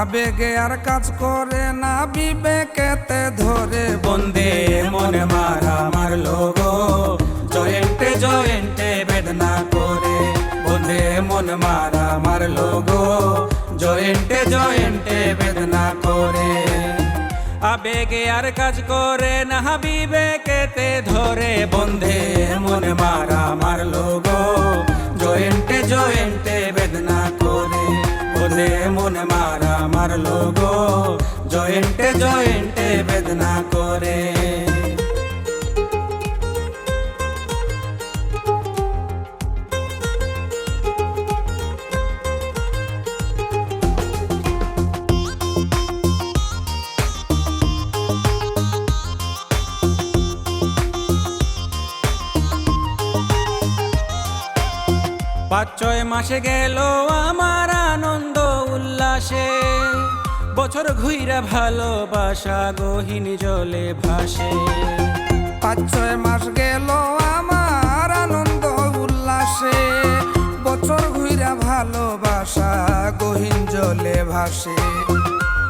আবেগে আর কাজ করে না, বিবেকেতে ধরে বন্দে মনে মারা মারলো গো জয়েন্টে জয়েন্টে বেদনা করে বন্দে মন মারা মারলো গো জয়েন্টে জয়েন্টে বেদনা করে। আবেগে আর কাজ করে না, বিবেকেতে ধরে বন্ধে মন মারা মন মারা মারলো জয়েন্টে জয়েন্টে বেদনা করে। পাঁচ ছয় মাসে গেল আমার আনন্দ। উল্লাসে বছর ঘুইরা ভালোবাসা গহিনী জলে ভাসে। পাঁচ ছয় মাস গেল আমার আনন্দ উল্লাসে বছর ঘুইরা ভালোবাসা গহীন জলে ভাসে।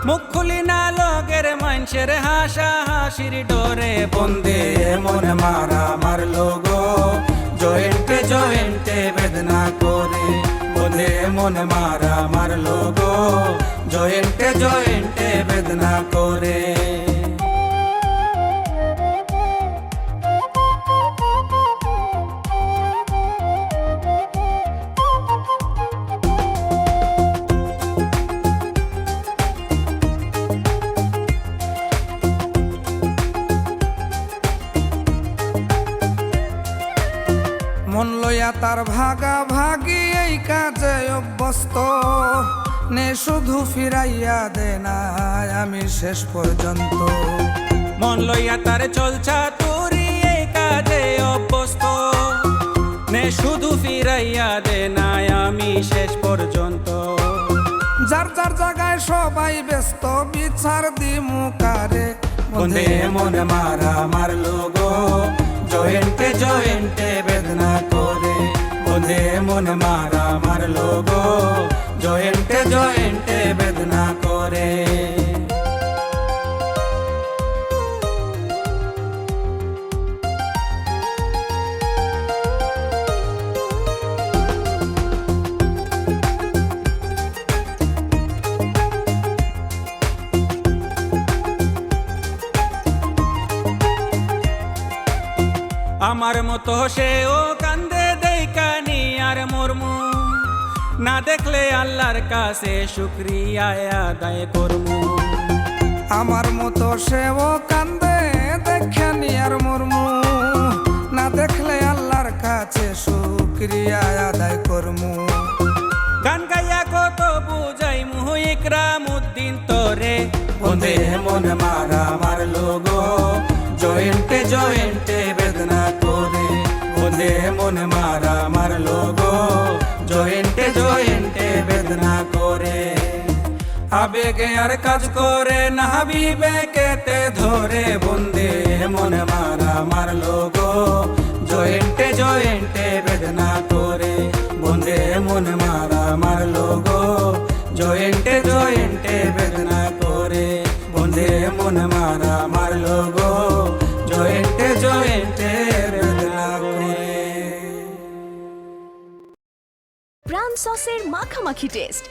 মুখ খুলি না লগের মানুষের হাসা হাসির ডরে বন্দে মনে মারা মারলো গো জয়েন্টে জয়েন্টে বেদনা করে। বন্দে মনে মারা মারলো গো। জয়েন্টে জয়েন্টে বেদনা করে। তার ভাগা ভাগি এই কাজে অভ্যস্ত। নে শুধু ফিরাইয়া দে না আমি শেষ পর্যন্ত। মন লইয়া তার চলছা তুরি এই কাজে অভ্যস্ত। নে শুধু ফিরাইয়া দে নাই আমি শেষ পর্যন্ত। যার যার জায়গায় সবাই ব্যস্ত, বিচার দিমু কারে? বন্ধে মনে মারা মারলো গো। জয়েন্টে জয়েন্টে বন্ধে মনে মারা মারলো গো জয়েন্টে জয়েন্টে বেদনা করে। আমার মতো সেও না দেখলে আল্লাহর কাছে শুক্রিয়া আদায় করমু আমার মতো সেও কান্দে দেখে নিয়ার মর্মু না দেখলে আল্লাহর কাছে শুক্রিয়া আদায় করমু গান গাইয়া কত বুঝাই মুহ ইকরাম উদ্দিন তোরে। বন্ধে মন মারা মারলো লোগো জয়েন্টে জয়েন্টে বেদনা করে। বন্ধে মন মারা মারলো লোগো জয়েন্টে জয়েন্টে আবেগে আর কাজ করে না বিবেকেতে ধরে বন্ধে মন মারা মারলো গো, জয়েন্টে জয়েন্টে বেদনা করে। বন্ধে মন মারা মারলো গো, জয়েন্টে জয়েন্টে বেদনা করে। বন্ধে মন মারা মারলো গো, জয়েন্টে জয়েন্টে বেদনা করে। প্রাণ সসের মাখামাখি টেস্ট